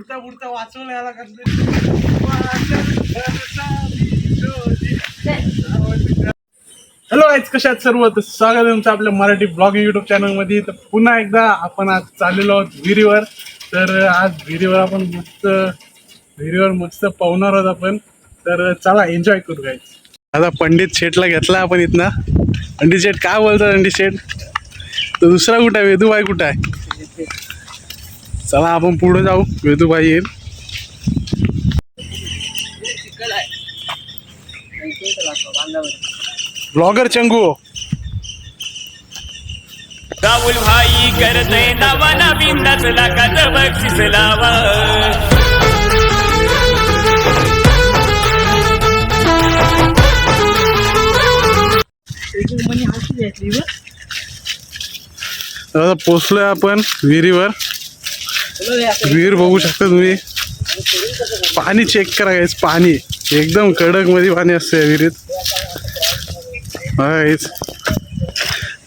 उडता उडता वाचवलं याला हॅलो आज कशात सर्व? तर स्वागत आहे तुमचं आपल्या मराठी ब्लॉग युट्यूब चॅनलमध्ये तर पुन्हा एकदा आपण आज चाललेलो आहोत विहिरीवर. तर आज विहिरीवर आपण मस्त विहिरीवर मस्त पावणार आहोत आपण. तर चला एन्जॉय करू काय आता पंडित शेठला घेतला आपण इथनं. पंडित शेठ काय बोलतात पंडित शेठ? तर दुसरा कुठं आहे? वेदूबाई कुठं आहे? चला आपण पुढे जाऊ. वेदूबाई येईल. ब्लॉगर चंगू. राहुल भाई करते नवा नवीन नचला कच बक्षीस लावा. आता पोचलोय आपण विहिरीवर. विहीर बघू शकता तुम्ही पाणी चेक करा करायच पाणी एकदम कडकमध्ये पाणी असते विहिरीत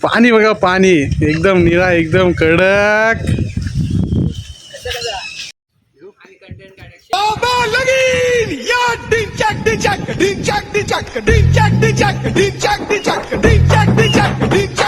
पाणी बघा पाणी एकदम निळा एकदम कडक ढिंचाक ढिंचाक ढिंचाक ढिंचाक ढिंचाक ढिंचाक ढिंचाक ढिंचाक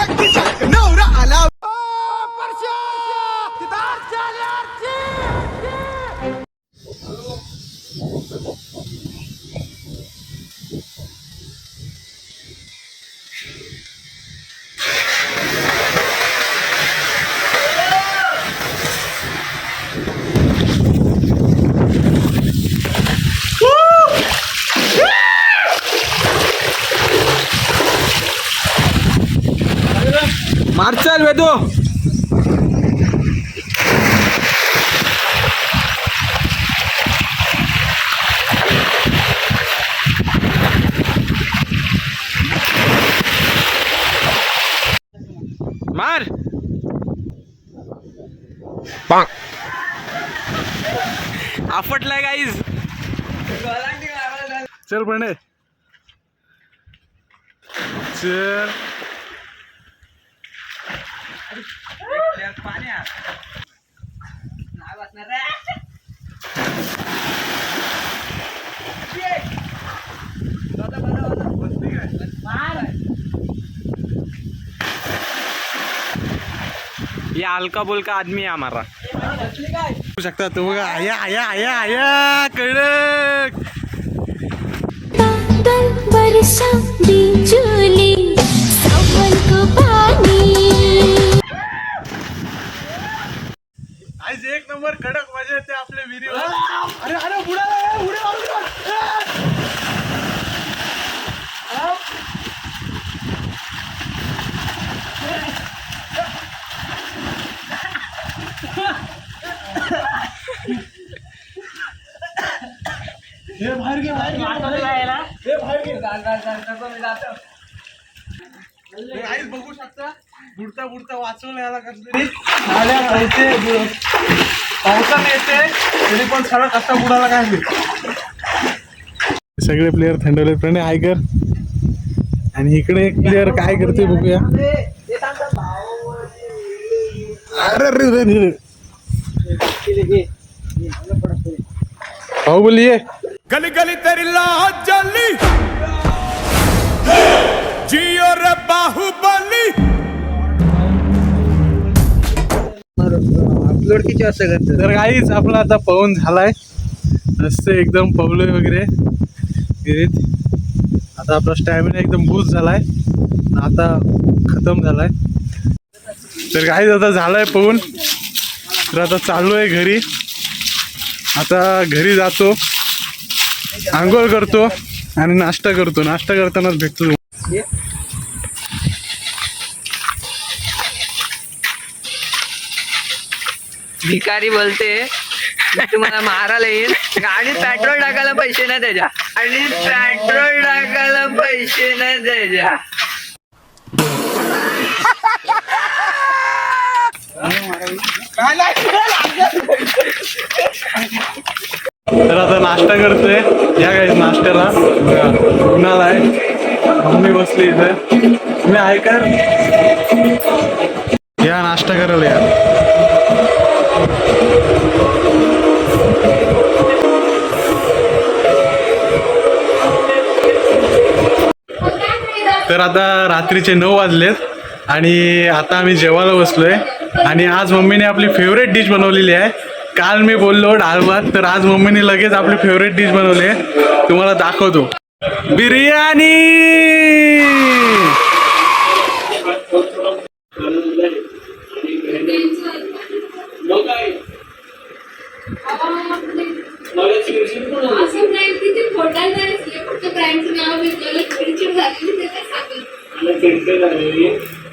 मार्चल वेदो मार. आपटलाय गाईज चल पण चल. ये हल्का बुलका आदमी है हमारा बघू शकता तो बघा आया आया आया आया कडक बरसा बिजुली सावन को पानी आज एक नंबर कडक मजा येते आपल्या विहिरीवर अरे अरे बुडा बुडा हे बाहेर घे बाहेर घे. हे बाहेर घे. आईच बघू शकता? बुडता बुडता वाचवलं याला कसं तरी. नाल्या येते बु- पावसाने येते तरी पण सगळं कसा बुडाला काय. सगळे प्लेअर थंडवले प्रणय आयकर आणि इकडे एक प्लेअर काय करते बघूया. अरे रे रे रे रे. भाऊ बोलिये गली गली तेरी लाज जली। जियो रे बाहुबली। तर काहीच आपला आता पवन झालाय. मस्त एकदम पवलोय वगैरे. विहिरीत आता आपला स्टॅमिना एकदम बूस्ट झालाय. आता खतम झालाय. तर काहीच आता झालाय पवन तर आता चाललोय घरी. आता घरी जातो. आंघोळ करतो आणि नाश्ता करतो. नाश्ता करतानाच भेटतो. भिकारी बोलते तुम्हाला मारायला येईल. गाडीत पेट्रोल टाकायला पैसे नाही त्याच्या आणि पेट्रोल टाकायला पैसे नाही त्याच्या तर आता नाश्ता करतोय. या काही नाश्त्याला. उन्हाळा आहे. मम्मी बसली इथे. तुम्ही ऐका या नाश्ता करायला या. तर आता रात्रीचे नऊ वाजलेत आणि आता आम्ही जेवायला बसलोय. आणि आज मम्मीने आपली फेवरेट डिश बनवलेली आहे. काल मी बोललो डाळ भात तर आज मम्मीने लगेच आपली फेवरेट डिश बनवली आहे. तुम्हाला दाखवतो. बिर्याणी!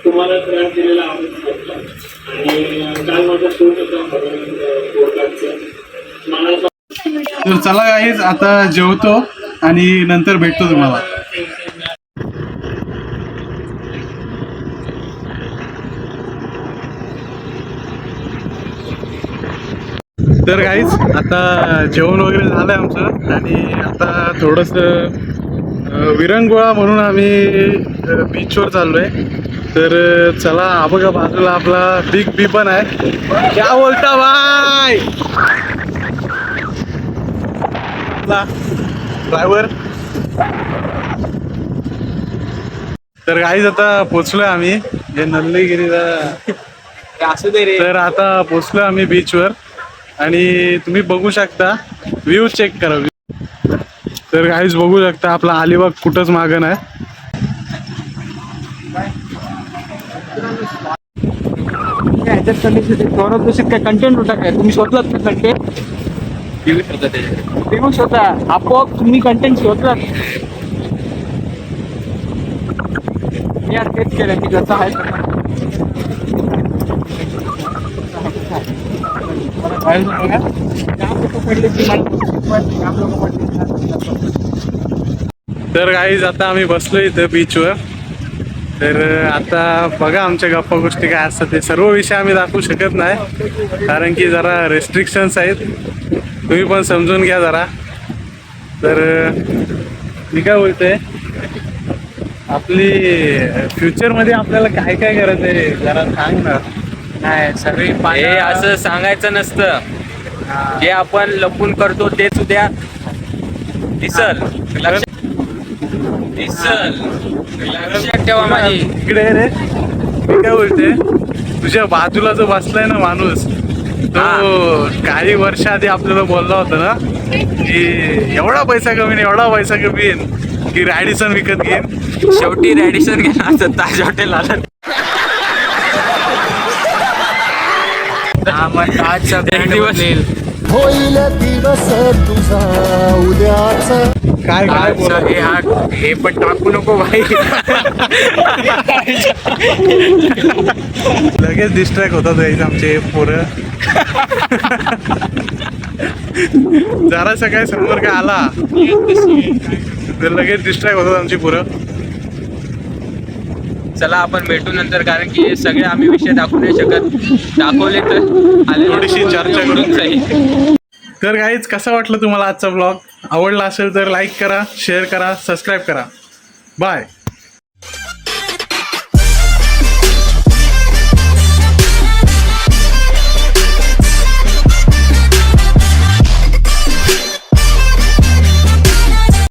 तुम्हाला त्रास दिलेला आवडत आणि काल माझा शूट होता. तर चला गाईज आता जेवतो आणि नंतर भेटतो तुम्हाला. तर गाईज आता जेवण वगैरे झालं आहे आमचं आणि आता थोडस विरंगुळा म्हणून आम्ही बीचवर चाललो आहे तर चला हा बघा बाजूला आपला बिग बी पण आहे. क्या बोलता बाय ड्रायव्हर तर काहीच आता पोचलोय आम्ही. जे नल्लीगिरीला असू दे रे तर आता पोचलोय आम्ही बीचवर आणि तुम्ही बघू शकता व्ह्यू चेक करा तर काहीच बघू शकता आपला अलिबाग कुठंच मागं नाही. कंटेंट होता काय तुम्ही शोधलात का कंटेंट फेमस होता आपोआप तुम्ही कंटेंट शोधलात. मी आज तेच केलं की जसं आहे. तर काहीच आता आम्ही बसलो इथं बीचवर तर आता बघा आमच्या गप्पा गोष्टी काय असतात. ते सर्व विषय आम्ही दाखवू शकत नाही. कारण की जरा रेस्ट्रिक्शन्स आहेत. तुम्ही पण समजून घ्या जरा. तर मी काय बोलते आपली फ्युचरमध्ये आपल्याला काय काय करायचं आहे? जरा सांग ना. नाही सर्व हे असं सांगायचं नसतं. जे आपण लपून करतो तेच उद्या दिसल. दिसल. लक्षात ठेवा माझी. इकडे रे. मी काय बोलते तुझ्या बाजूला जो बसलाय ना माणूस तो काही वर्ष आधी आपल्याला बोलला होता ना की एवढा पैसा कमी एवढा पैसा कमी की रॅडिसन विकत घेईन. शेवटी रॅडिशन घेणार असं ताज हॉटेल आलं. एक दिवस होईल दिवस तुझा उद्याच. काय काय हे हा हे पण टाकू नको भाई. लगेच डिस्ट्रॅक्ट होतात आमचे पोरं. जरा सकाळी समोर काय आला. तर लगेच डिस्ट्रॅक्ट होतात आमची पोरं. चला आपण भेटू नंतर कारण की हे सगळे आम्ही विषय दाखवू नाही शकत. दाखवले तर आले थोडीशी चर्चा करू. करून. जाईल. तर गाईज कसा वाटलं तुम्हाला आजचा ब्लॉग आवडला असेल तर लाईक करा शेअर करा सबस्क्राईब करा. बाय